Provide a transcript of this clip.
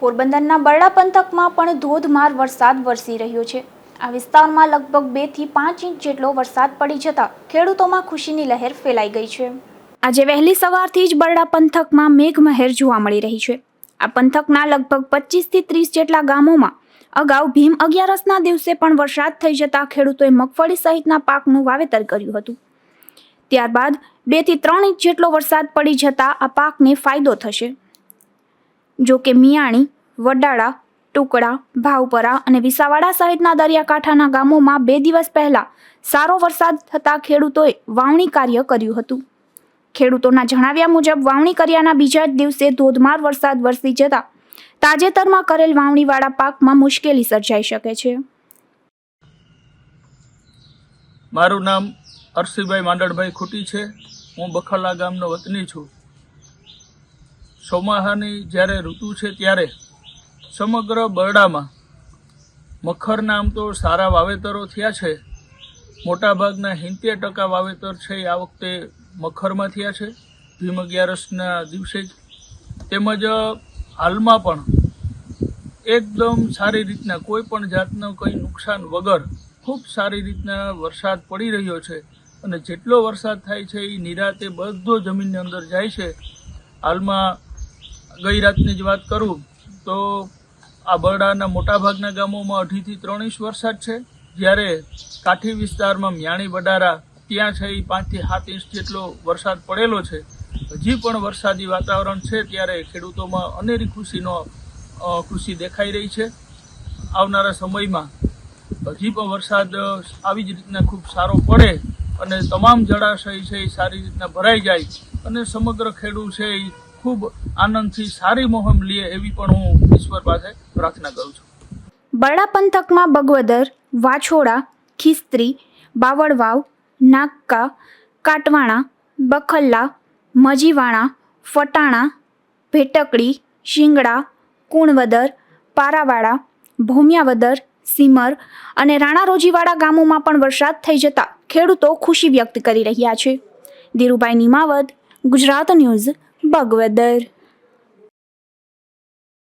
પોરબંદરના બરડા પંથકમાં પણ ધોધમાર વરસાદ વરસી રહ્યો છે. આ વિસ્તારમાં લગભગ બેથી પાંચ ઇંચ જેટલો વરસાદ પડી જતા ખેડૂતોમાં ખુશીની લહેર ફેલાઈ ગઈ છે. આજે વહેલી સવારથી જ બરડા પંથકમાં મેઘમહેર જોવા મળી રહી છે. આ પંથકના લગભગ પચીસથી ત્રીસ જેટલા ગામોમાં અગાઉ ભીમ અગિયારસના દિવસે પણ વરસાદ થઈ જતા ખેડૂતોએ મગફળી સહિતના પાકનું વાવેતર કર્યું હતું. ત્યારબાદ બેથી ત્રણ ઇંચ જેટલો વરસાદ પડી જતા આ પાકને ફાયદો થશે. જો કે મિયાણી, વડાળા, ટુકડા, ભાવપરા અને વિસાવાડા સહિતના દરિયાકાંઠાના ગામોમાં બે દિવસ પહેલા સારો વરસાદ થતાં ખેડૂતોએ વાવણી કાર્ય કર્યું હતું. ખેડૂતોના જણાવ્યા મુજબ, વાવણી કર્યાના બીજા જ દિવસે ધોધમાર વરસાદ વરસી જતા તાજેતરમાં કરેલ વાવણીવાળા પાકમાં મુશ્કેલી સર્જાઈ શકે છે. મારું નામ અરસીભાઈ માંડળભાઈ ખૂટી છે. હું બખલા ગામનો વતની છું. ચોમાસાની જ્યારે ઋતુ છે ત્યારે સમગ્ર બરડામાં મખરના આમ તો સારા વાવેતરો થયા છે. મોટાભાગના હિંતેર ટકા વાવેતર છે એ આ વખતે મખરમાં થયા છે. ભીમ અગિયારસના દિવસે જ. તેમજ હાલમાં પણ એકદમ સારી રીતના કોઈ પણ જાતનું કંઈ નુકસાન વગર ખૂબ સારી રીતના વરસાદ પડી રહ્યો છે. અને જેટલો વરસાદ થાય છે એ નિરાતે બધો જમીનની અંદર જાય છે. હાલમાં ગઈ રાતની જ વાત કરું, તો આ બરડાના મોટાભાગના ગામોમાં અઢીથી ત્રણ ઇંચ વરસાદ છે. જ્યારે કાઠી વિસ્તારમાં મ્યાણી બડારા ત્યાં છે એ પાંચથી સાત ઇંચ જેટલો વરસાદ પડેલો છે. હજી પણ વરસાદી વાતાવરણ છે, ત્યારે ખેડૂતોમાં અનેરી ખુશીનો ખુશી દેખાઈ રહી છે. આવનારા સમયમાં હજી પણ વરસાદ આવી જ રીતના ખૂબ સારો પડે અને તમામ જળાશય છે એ સારી રીતના ભરાઈ જાય અને સમગ્ર ખેડૂત છે એ ખૂબ આનંદથી સારી મોહમ લે એવી પણ હું ઈશ્વર પાસે પ્રાર્થના કરું છું. બરડા પંથકમાં બગવદર, વાછોડા, ખિસ્ત્રી, બાવળવાવ નાક્કા કાટવાણા, બખલ્લા, મજીવાણા, ફટાણા, ભેટકડી, શિંગડા, કુણવદર, પારાવાડા, ભોમિયાવદર, સીમર અને રાણારોજીવાડા ગામોમાં પણ વરસાદ થઈ જતા ખેડૂતો ખુશી વ્યક્ત કરી રહ્યા છે. ધીરુભાઈ નિમાવત, ગુજરાત ન્યૂઝ બગવદર